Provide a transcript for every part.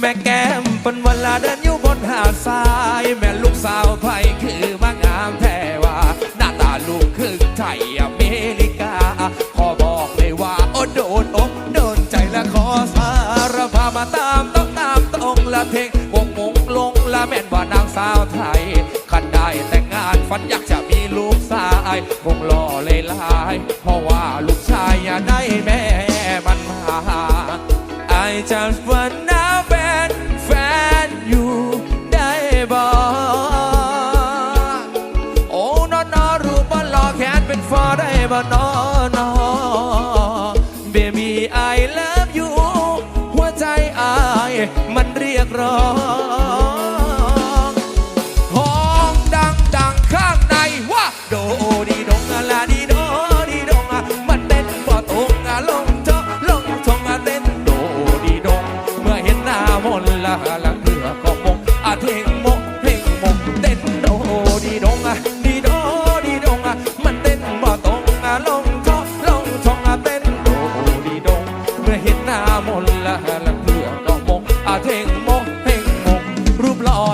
แม่แก้มเป็นเวลาเดินอยู่บนหาดทราย แม่ลูกสาวไทยคือมางามแท้ว่า หน้าตาลูกครึ่งไทยอเมริกา ขอบอกเลยว่า โอ้โดนอกโดนใจและขอสารภาพมาตามต้องตามตรงละเพลงวงมงลงละแม่นว่านางสาวไทยคันได้แต่งงานฝันอยากจะมีลูกชายคงรอเลยลาย เพราะว่าลูกชายอย่าได้แม่มันมา I just wanna บ่นอนอ Baby I love you หัวใจอายมันเรียกร้อง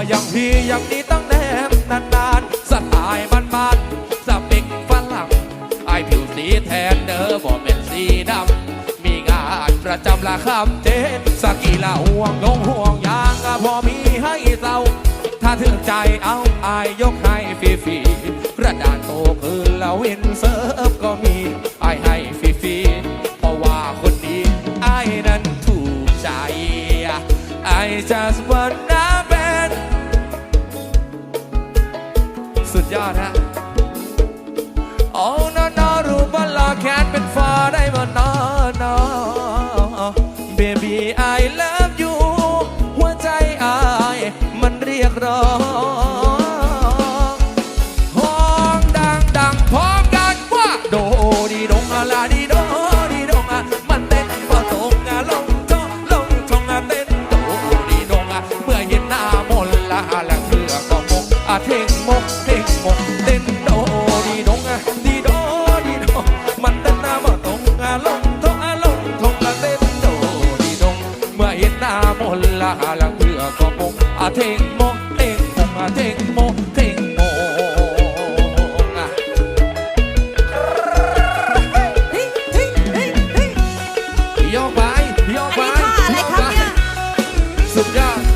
อย่างพี่อย่างนี้ต้องแนมนานๆสไตล์บ้านๆสเปกฝรั่งไอผิวสีแทนเด้อบ่เป็นสีดำ มีงานประจำละคำเจนสกีละห่วงลงห่วงยางก็พอมีให้เศร้า ถ้าถึงใจเอาอายยกให้ฟรีๆกระดานโตคืนละวินเซิร์ฟก็มีไอให้ฟรีๆเพราะว่าคนดีอายนั้นถูกใจ I just wanna สุดยอดฮะโอ้นอนอรูบัลลาแคน ละอาลังเพื่อก็มงอาเทงมงเต็งมงอาเทงไปสุดยอด